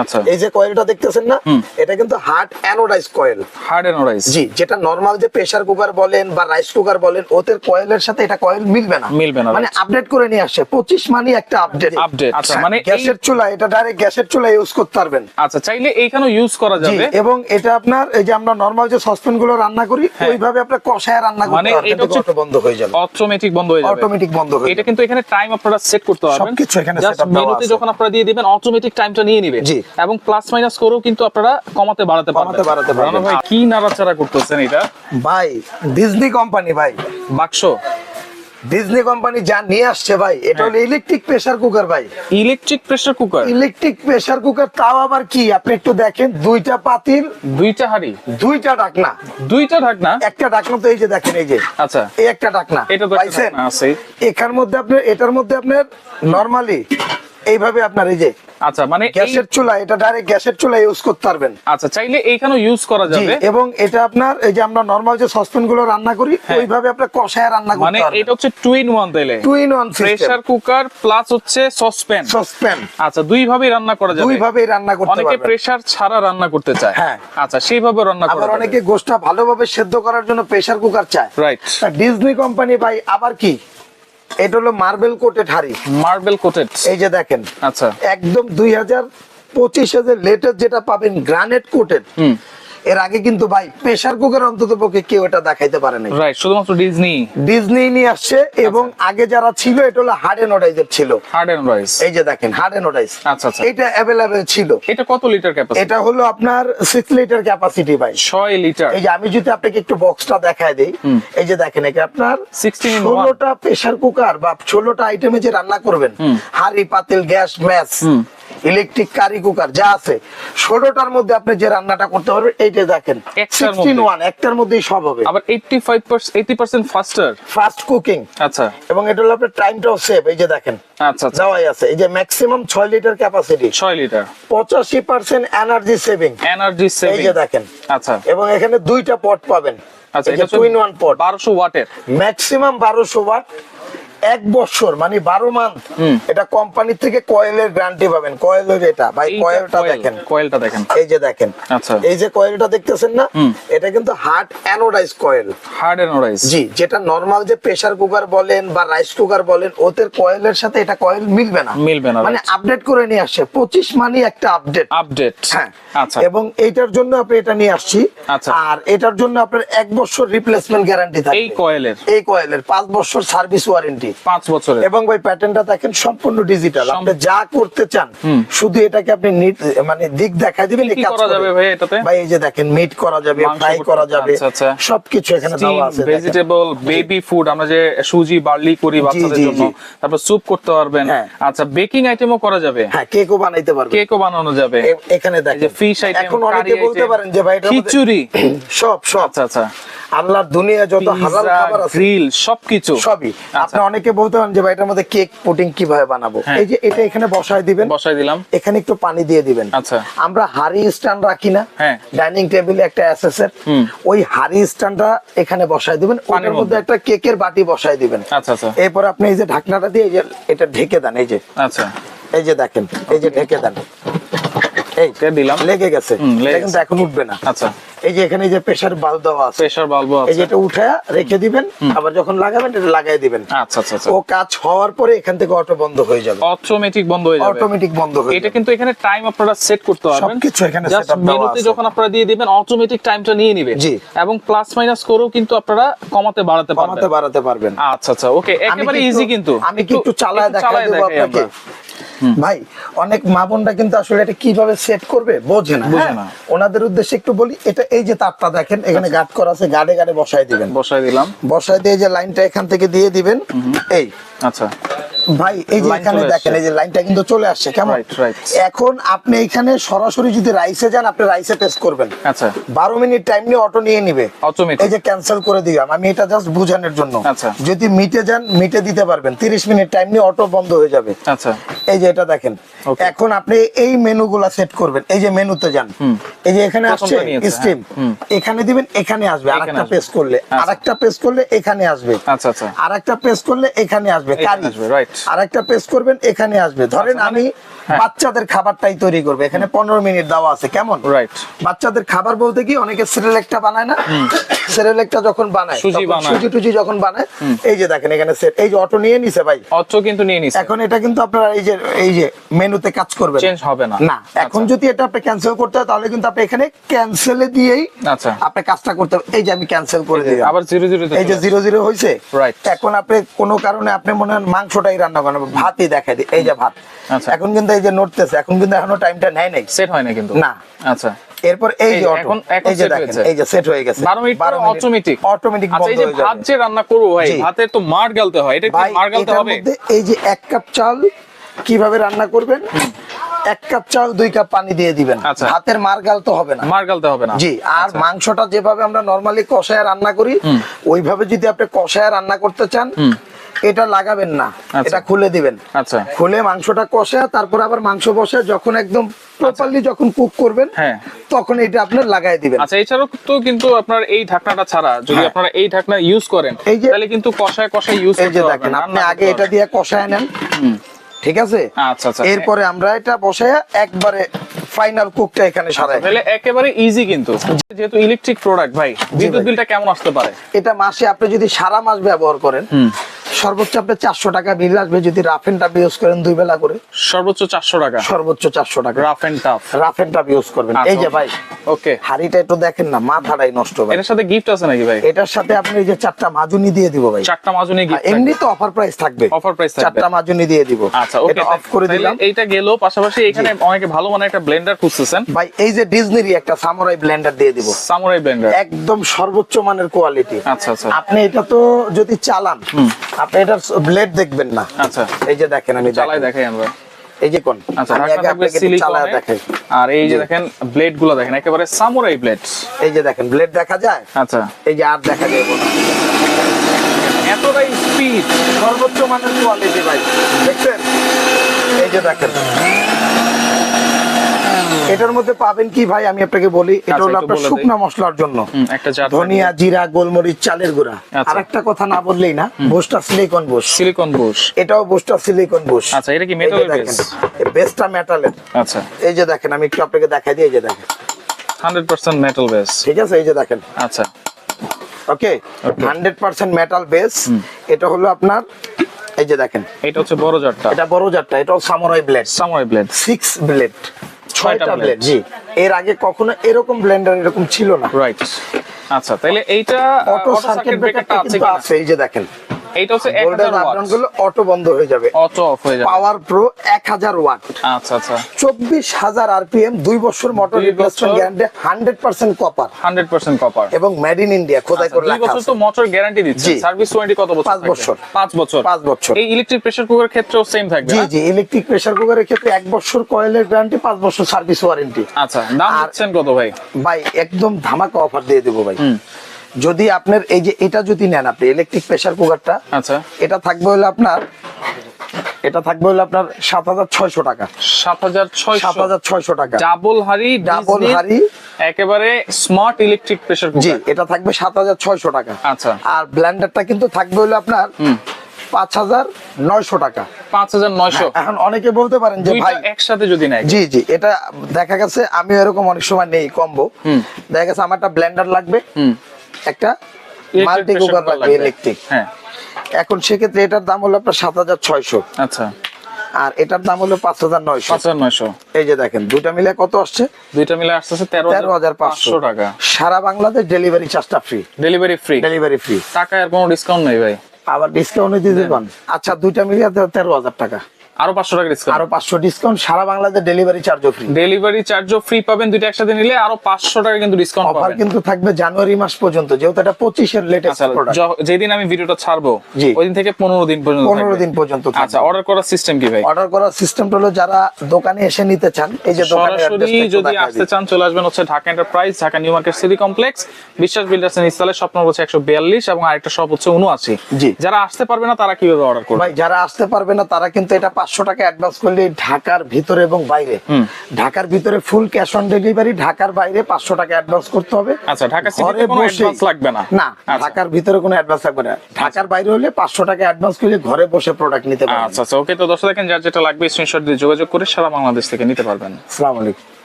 আচ্ছা। এই যে কয়েলটা দেখতেছেন না এটা কিন্তু hard anodize coil hard anodize জি যেটা নর্মাল যে প্রেসার কুকার বলেন বা রাইস কুকার বলেন ওদের কয়েলের সাথে এটা কয়েল মিলবে না। মিলবে না, মানে আপডেট করে নিয়ে আসছে পঁচিশ মানি একটা আপডেট Update, আচ্ছা, মানে গ্যাসের চুলা এটা ডাইরেক্ট গ্যাসের চুলা ইউজ করতে পারবেন। আচ্ছা চাইলে এইখানেও ইউজ করা যাবে। এবং এটা আপনার এই যে আমরা নর্মাল যে সসপ্যানগুলো রান্না করি হ্যাঁ। ওইভাবে আপনার কষায় রান্না মানে করতে পারবেন এটা হচ্ছে বন্ধ হয়ে যাবে। অটোমেটিক বন্ধ হয়ে যাবে। অটোমেটিক বন্ধ হয়ে এটা কিন্তু এখানে টাইম আপনারা সেট করতে পারবেন। সবকিছু এখানে জাস্ট setup দেওয়া আছে। যখন আপনারা দিয়ে দিবেন অটোমেটিক টাইমটা নিয়ে নেবে। জি। এবং প্লাস মাইনাস করেও কিন্তু আপনারা কমাতে বাড়াতে কমাতে বাড়াতে পারবেন। ভাই কি নাড়াচাড়া করতেছেন এটা? ভাই ডিজনি কোম্পানি ভাই। বাক্স? ডিজনি কোম্পানি যা নিয়ে আসছে ভাই এটা। হলো ইলেকট্রিক প্রেসার কুকার ভাই। Electric pressure cooker electric pressure cooker তাও আবার কি? আপনি একটু দেখেন দুইটা পাতিল দুইটা হাড়ি? দুইটা ডাকনা দুইটা ঢাকনা? একটা ডাকনা তো এই যে দেখেন এই যে। আচ্ছা। এই একটা ডাকনা এটা তো পাইছেন? ঢাকনা আছে। এখার মধ্যে আপনি এটার মধ্যে আপনার নরমালি এইভাবে আপনার এই যে আচ্ছা মানে গ্যাসের চুলা এটা ডাইরেক্ট গ্যাসের চুলা ইউজ করতে পারবেন। আচ্ছা চাইলে এইখানেও ইউজ করা যাবে। এবং এটা আপনার এই যে আমরা নরমাল যে সসপ্যানগুলো রান্না করি হ্যাঁ। ওইভাবে আপনার কষায় রান্না মানে করতে পারবেন। এটা হচ্ছে টু ইন ওয়ান তাইলে। Two in one pressure cooker plus হচ্ছে সসপ্যান সসপ্যান আচ্ছা দুই ভাবেই রান্না করা যাবে। দুই ভাবেই রান্না করতে অনেকে প্রেসার ছাড়া রান্না করতে চায়। হ্যাঁ। আচ্ছা সেইভাবে রান্না আবার করা অনেকে গোষ্ঠটা ভালোভাবে সেদ্ধ করার জন্য প্রেসার কুকার চায়। রাইট ডিজনি কোম্পানি ভাই আবার কি? এটা হলো মার্বেল কোটেড হাড়ি। Marble coated. এই যে দেখেন আচ্ছা। একদম দুই হাজার পঁচিশ হাজার লেটেস্ট যেটা পাবেন গ্রানেট কোটেড হুম। এর আগে কিন্তু ভাই প্রেসার কুকার অন্তত পক্ষে কেউ এটা দেখাইতে পারে নাই। রাইট শুধুমাত্র ডিজনি ডিজনি নিয়ে আসছে এবং আগে যারা ছিল এটা হলো হার্ড এনোডাইজের ছিল। হার্ড এন্ড রাইস এই যে দেখেন হার্ড এনোডাইজ আচ্ছা, আচ্ছা। এটা অ্যাভেলেবেল ছিল। এটা কত লিটার ক্যাপাসিটি এটা হলো আপনার সিক্স লিটার ক্যাপাসিটি ভাই। ছয় লিটার এই যে আমি যদি আপনাকে একটু বক্সটা দেখায় দিই এই যে দেখেন এটা আপনার 16 in one। ষোলোটা প্রেসার কুকার বা ষোলোটা আইটেমে যে রান্না করবেন হাড়ি পাতিল gas match electric curry cooker যা আছে ষোলোটার মধ্যে আপনি যে রান্নাটা করতে পারবেন এইটা দেখেন একটার সিক্সটিন মধ্যে। ওয়ান একটার মধ্যেই সব হবে। আবার eighty five eighty percent faster fast cooking আচ্ছা। এবং এটা হলো আপনার টাইমটাও সেভ এই যে দেখেন আচ্ছা আচ্ছা। আছে এই যে ম্যাক্সিমাম ছয় লিটার ক্যাপাসিটি ছয় লিটার পঁচাশি পার্সেন্ট এনার্জি সেভিং এনার্জি এই যে দেখেন আচ্ছা। এবং এখানে দুইটা পট পাবেন আচ্ছা এটা টুইন ওয়ান পট বারোশো ওয়াটের ম্যাক্সিমাম বারোশো ওয়াট এক বছর মানে বারো মান্থ এটা কোম্পানি থেকে কয়েলের গ্যারান্টি পাবেন। কয়েলের এটা ভাই কয়েলটা দেখেন। কয়েলটা দেখেন। এই যে দেখেন। আচ্ছা। এই যে কয়েলটা দেখতেছেন না এটা কিন্তু hard anodize coil hard anodize জি যেটা নর্মাল যে প্রেসার কুকার বলেন বা রাইস কুকার বলেন ওদের কয়েলের সাথে এটা কয়েল মিলবে না। মিলবে না, মানে আপডেট করে নিয়ে আসছে পঁচিশ মানি একটা আপডেট আপডেট হ্যাঁ। আচ্ছা। এবং এইটার জন্য আপনি এটা নিয়ে আসছি। আচ্ছা। আর এটার জন্য আপনার এক বছর রিপ্লেসমেন্ট গ্যারান্টি থাকে এই কয়েলের এই কয়েলের পাঁচ বছর সার্ভিস ওয়ারেন্টি পাঁচ বছরের। এবং ভাই প্যাটার্নটা দেখেন সম্পূর্ণ ডিজিটাল আপনি যা করতে চান শুধু এটাকে আপনি মানে দিক দেখাই দিবেন এই কাজ করা যাবে ভাই এটাতে? ভাই এই যে দেখেন মিট করা যাবে ফ্রাই করা যাবে আচ্ছা, আচ্ছা। সবকিছু এখানে দেওয়া আছে ভেজিটেবল বেবি ফুড আমরা যে সুজি বার্লি করি বাচ্চাদের জন্য তারপর স্যুপ করতে পারবেন। হ্যাঁ। আচ্ছা বেকিং আইটেমও করা যাবে? হ্যাঁ কেকও বানাইতে পারবে কেকও বানানো যাবে। এখানে এই যে ফিশ আইটেম এখন অনেকে বলতে পারেন যে ভাই এটা খিচুড়ি। সব সব। আচ্ছা আচ্ছা। আল্লাহর দুনিয়া যত হালাল খাবার আছে গ্রিল সবকিছু। সবই। আচ্ছা। আপনি অনেকে বলতে পারেন যে ভাই এটার মধ্যে কেক পুডিং কীভাবে বানাবো? হ্যাঁ। এই যে এটা এখানে বসায় দিবেন। বসাই দিলাম। এখানে একটু পানি দিয়ে দিবেন। আচ্ছা। আমরা হাড়ি স্ট্যান্ড রাখি না। হ্যাঁ। ডাইনিং টেবিলে একটা অ্যাসেসের ওই হাড়ি স্ট্যান্ডটা এখানে বসায় দিবেন। ওটার মধ্যে। একটা কেকের বাটি বসায় দিবেন। আচ্ছা আচ্ছা। এরপর আপনি এই যে ঢাকনাটা দিয়ে এই যে এটা ঢেকে দেন এই যে। আচ্ছা। এই যে দেখেন এই যে ঢেকে দেন। এই দিলাম। লেগে গেছে। কিন্তু এখন উঠবে না। আচ্ছা। এই যে এখানে যে প্রেসার বাল্ব দেওয়া আছে প্রেসার বাল্ব আছে যে এটা উঠায়া রেখে দিবেন আবার যখন লাগাবেন এটা লাগাই দিবেন। আচ্ছা আচ্ছা আচ্ছা। ও কাজ হওয়ার পরে এখান থেকে অটো বন্ধ হয়ে যাবে। অটোমেটিক বন্ধ হয়ে যাবে। অটোমেটিক বন্ধ হয়ে এটা কিন্তু এখানে টাইম আপনারা সেট করতে পারবেন। সবকিছু এখানে setup দেওয়া মেনুতে। যখন আপনারা দিয়ে দিবেন অটোমেটিক টাইমটা নিয়ে নেবে জি। এবং প্লাস মাইনাস করেও কিন্তু আপনারা কমাতে বাড়াতে পারবেন। কমাতে বাড়াতে পারবেন। আচ্ছা আচ্ছা ওকে একেবারে ইজি কিন্তু। আমি একটু চালায় দেখা চালায় দেবো দেখাই আপনাকে। ভাই অনেক মা বোনরা কিন্তু আসলে এটা কীভাবে সেট করবে বোঝে না বোঝে হ্যাঁ? না। ওনাদের উদ্দেশ্যে একটু বলি এটা এই যে তারটা দেখেন এখানে গার্ড করা আছে গার্ডে গার্ডে বসাই দিবেন। বসাই দিলাম। বসাই দিয়ে যে লাইনটা এখান থেকে দিয়ে দিবেন এই। আচ্ছা। ভাই এই যে এখানে দেখেন এই যে লাইনটা কিন্তু চলে আসছে কেমন. এখন আপনি এখানে সরাসরি যদি রাইসে যান আপনি রাইসে টেস্ট করবেন। আচ্ছা। বারো মিনিট টাইম নিয়ে অটো নিয়ে নিবে। Automatic। এই যে ক্যান্সেল করে দিলাম আমি এটা জাস্ট বুঝানোর জন্য। আচ্ছা। যদি মিটে যান মিটে দিতে পারবেন। তিরিশ মিনিট টাইম নিয়ে অটো বন্ধ হয়ে যাবে। আচ্ছা। এই যে এটা দেখেন। এখন আপনি এই মেনুগুলা সেট করবেন। এই যে মেনুতে যান। এই যে এখানে আসছে স্টিম হ্যাঁ। এখানে দিবেন এখানে আসবে। আরেকটা। পেস্ট করলে। আচ্ছা। আরেকটা পেস্ট করলে এখানে আসবে। আচ্ছা আচ্ছা। আরেকটা পেস্ট করলে এখানে আসবে। কারি আসবে, right. আর একটা প্রেস করবেন এখানে আসবে। ধরেন আচ্ছা, আমি হ্যাঁ। বাচ্চাদের খাবারটাই তৈরি করবে। এখানে পনেরো মিনিট দেওয়া আছে কেমন? রাইট বাচ্চাদের খাবার বলতে কি অনেকে সিরিয়ালেকটা বানায় না? সিরিয়ালেকটা যখন বানায় সুজি বানায়। সুজি টুজি যখন বানায় এই যে দেখেন এখানে সেট এই যে অটো নিয়ে নিছে ভাই। অটো কিন্তু নিয়ে নিছে। এখন এটা কিন্তু আপনারা এই যে এই যে মেনুতে কাজ করবে চেঞ্জ হবে না। না এখন আচ্ছা। যদি এটা আপনি ক্যান্সেল করতে হয় তাহলে কিন্তু আপনি এখানে ক্যান্সেলে দিয়েই আচ্ছা। আপনি কাজটা করতে এই যে আমি ক্যান্সেল করে দিই আবার জিরো জিরো এই যে জিরো জিরো হয়েছে Right. এখন আপনি কোনো কারণে আপনি মনে হয় মাংসটাই রান্না করেন ভাতই দেখাই দিই। এই যে ভাত। আচ্ছা। এখন কিন্তু এই যে নড়তেছে এখন কিন্তু এখনও টাইমটা নেয় নাই। সেট হয় না কিন্তু? না। আচ্ছা। এরপর এই যে এখন- এই যে দেখেন এই যে সেট হয়ে গেছে। 12 মিনিট পরে অটোমেটিক অটোমেটিক আচ্ছা এই যে ভাত যে রান্না করব ভাই। ভাতের তো মার গালতে হয়। এটা কি মার গালতে হবে? এই যে এক কাপ চাল কীভাবে রান্না করবেন? এক কাপ চাল দুই কাপ পানি দিয়ে দিবেন। আচ্ছা। ভাতের মার গাল তো হবে না। মার গালতে হবে না। জি আর আচ্ছা। মাংসটা যেভাবে আমরা নরমালি কষায় রান্না করি ওইভাবে যদি আপনি কষায় রান্না করতে চান এটা লাগাবেন না। আচ্ছা। এটা খুলে দিবেন। আচ্ছা। খুলে মাংসটা কষা তারপর আবার মাংস বসে যখন একদম প্রপারলি যখন কুক করবেন হ্যাঁ। তখন এটা আপনার লাগাই দিবেন। আচ্ছা এছাড়াও তো কিন্তু আপনার এই ঢাকনাটা ছাড়া যদি হ্যাঁ। আপনারা এই ঢাকনা ইউজ করেন তাহলে কিন্তু কষায় কষায় ইউজ করতে দেখেন আপনি আগে এটা দিয়ে কষায় নেন। ঠিক আছে? আচ্ছা আচ্ছা। এরপরে আমরা এটা বসে একবারে ফাইনাল কুকটা এখানে সারাই। তাহলে একেবারে ইজি কিন্তু। যেহেতু ইলেকট্রিক প্রোডাক্ট ভাই বিদ্যুৎ। বিলটা কেমন আসতে পারে? এটা মাসে আপনি যদি সারা মাস ব্যবহার করেন সর্বোচ্চ আপনি চারশো টাকা বিল আসবে যদি রাফ এন্ড টাফ ইউজ করেন দুই বেলা করে। সর্বোচ্চ চারশো টাকা। সর্বোচ্চ চারশো টাকা। Rough and tough rough and tough use করবেন। এই যে ভাই ওকে হাড়িটা একটু দেখেন না মাথাটাই নষ্ট ভাই। এটার সাথে গিফট আছে নাকি ভাই? এটার সাথে আপনি এই যে চারটা মাজুনি দিয়ে দিব ভাই। চারটা মাজুনি গিফট এমনি তো অফার প্রাইস থাকবে। অফার প্রাইস থাকবে। চারটা মাজুনি দিয়ে দিব। আচ্ছা ওকে এটা অফ করে দিলাম। এইটা গেল পাশাপাশি এখানে অনেকে ভালো মানে একটা ব্লেন্ডার খুঁজতেছেন। ভাই এই যে ডিজনিরই একটা সামুরাই ব্লেন্ডার দিয়ে দিব। সামুরাই ব্লেন্ডার একদম সর্বোচ্চ মানের কোয়ালিটি আচ্ছা আচ্ছা। আপনি এটা তো যদি চালান আপনি এটার ব্লেড দেখবেন না। আচ্ছা। এই যে দেখেন আমি চালাই দেখাই। আমরা। এই যে কোন আচ্ছা আমি আগে আপনাকে চালায় দেখাই। আর এই যে দেখেন ব্লেডগুলো দেখেন একেবারে সামুরাই ব্লেড এই যে দেখেন ব্লেড দেখা যায়? আচ্ছা। এই যে আর দেখা যায়। এতটাই স্পিড সর্বোচ্চ মানের কোয়ালিটি ভাই। দেখছেন? এই যে দেখেন। এটার মধ্যে পাবেন কি ভাই? আমি আপনাকে বলি এটা আচ্ছা, হলো আপনার শুকনা মশলার জন্য। ধনিয়া জিরা গোলমরিচ চালের গুঁড়া। আচ্ছা। আর একটা কথা না বললেই না বোসটা সিলিকন বোস সিলিকন বুশ এটাও বোসটা সিলিকন বোস আচ্ছা, এটা কি metal-এর base? বেসটা মেটালের আচ্ছা। এই যে দেখেন আমি একটু আপনাকে দেখাই দিই এই যে দেখেন। হান্ড্রেড পার্সেন্ট মেটাল বেস ঠিক আছে এই যে দেখেন। আচ্ছা। Okay? Okay. Hundred percent metal base এটা হলো আপনার এই যে দেখেন। এটা হচ্ছে বড় জারটা এটা বড় জারটা এটাও samurai blade samurai blade six blade ছয়টা ব্লেড জি। এর আগে কখনো এরকম ব্লেন্ডার এরকম ছিল না। রাইট আচ্ছা তাহলে এইটা অটো সার্কিট ব্রেকারটা? আছে এই যে দেখেন। এইটা হচ্ছে এক গোল্ডেন হাজারগুলো অটো বন্ধ হয়ে যাবে। অটো অফ হয়ে যাবে। পাওয়ার প্রো এক হাজার ওয়াট আচ্ছা আচ্ছা। চব্বিশ হাজার আরপিএম দুই বছর motor replacement guarantee hundred percent copper hundred percent copper এবং মেড ইন ইন্ডিয়া খোদাই করে দুই লেখা বছর তো মোটর গ্যারান্টি দিচ্ছে। সার্ভিস ওয়ারেন্টি কত বছর পাঁচ বছর। পাঁচ বছর। পাঁচ বছর। এই ইলেকট্রিক প্রেসার কুকার ক্ষেত্রেও সেম থাকবে জি জি ইলেকট্রিক প্রেসার কুকারের ক্ষেত্রে এক বছর কয়েলের গ্যারান্টি পাঁচ বছর সার্ভিস ওয়ারেন্টি আচ্ছা দাম দিচ্ছেন কত ভাই? ভাই একদম ধামাকা অফার দিয়ে দেবো ভাই। যদি আপনার এই যে এটা যদি নেন আপনি ইলেকট্রিক প্রেসার কুকারটা আচ্ছা। এটা থাকবে হলো আপনার এটা থাকবে হলো আপনার সাত হাজার ছয়শো টাকা। সাত হাজার ছয়শো। সাত হাজার ছয়শো টাকা। ডাবল হাড়ি Double Disney-র একেবারে স্মার্ট ইলেকট্রিক প্রেসার জি এটা থাকবে সাত হাজার ছয়শো টাকা। আচ্ছা। আর ব্লেন্ডারটা কিন্তু থাকবে হলো আপনার পাঁচ হাজার নয়শো টাকা। পাঁচ হাজার নয়শো। এখন অনেকে বলতে পারেন যে ভাই একসাথে যদি নেয়। জি জি এটা দেখা গেছে আমি এরকম অনেক সময় নেই কম্বো। দেখা গেছে আমার একটা ব্লেন্ডার লাগবে। হুম। একটা মাল্টি কুকার লাগবে। ইলেকট্রিক হ্যাঁ। এখন সেক্ষেত্রে এটার দাম হলো আপনার সাত হাজার ছয়শো। আচ্ছা। আর এটার দাম হলো পাঁচ হাজার নয়শো। পাঁচ হাজার নয়শো। এই যে দেখেন দুইটা মিলে কত আসছে? দুইটা মিলে আসতেছে তেরো তেরো হাজার পাঁচশো। টাকা। সারা বাংলাদেশ ডেলিভারি চার্জটা free delivery free delivery free টাকা আর কোনো ডিসকাউন্ট নেই ভাই। আবার ডিসকাউন্ট দিয়ে দিবেন আচ্ছা দুইটা মিলিয়ে তেরো হাজার টাকা। আরও পাঁচশো টাকা ডিসকাউন্ট আরও পাঁচশো ডিসকাউন্ট সারা বাংলাদেশ ডেলিভারি চার্জও ফ্রি ডেলিভারি চার্জও ফ্রি পাবেন দুইটা একসাথে নিলে আরও পাঁচশো টাকা কিন্তু ডিসকাউন্ট অফার কিন্তু থাকবে জানুয়ারি মাস পর্যন্ত যেহেতু এটা পঁচিশের লেটেস্ট আচ্ছা যেদিন আমি ভিডিওটা ছাড়বো ওই দিন থেকে পনেরো দিন পর্যন্ত পনেরো দিন পর্যন্ত আচ্ছা অর্ডার করার সিস্টেম কি ভাই? অর্ডার করার সিস্টেমটা হলো যারা দোকানে এসে নিতে চান এই যে সরাসরি যদি আসতে চান চলে আসবেন হচ্ছে Dhaka enterprise Dhaka New Market City Complex Biswas builders and Swapna হচ্ছে একশো বিয়াল্লিশ এবং আরেকটা শপ হচ্ছে উনআশি। জি। যারা আসতে পারবে না তারা কীভাবে অর্ডার করবে? ভাই যারা আসতে পারবে না তারা কিন্তু এটা পাঁচশো টাকা অ্যাডভান্স করলে ঢাকার ভিতরে এবং বাইরে। ঢাকার ভিতরে ফুল ক্যাশ অন ডেলিভারি ঢাকার বাইরে পাঁচশো টাকা অ্যাডভান্স করতে হবে। আচ্ছা, ঢাকা ঘরে বসে লাগবে না? না আচ্ছা। ঢাকার ভিতরে কোনো অ্যাডভান্স লাগবে না। ঢাকার বাইরে হলে পাঁচশো টাকা অ্যাডভান্স করলে ঘরে বসে প্রোডাক্ট নিতে পারবেন। আচ্ছা আচ্ছা ওকে তো দশ দেখেন যার যেটা লাগবে স্ক্রিনশট দিয়ে যোগাযোগ করে সারা বাংলাদেশ থেকে নিতে পারবেন। আসসালামু আলাইকুম।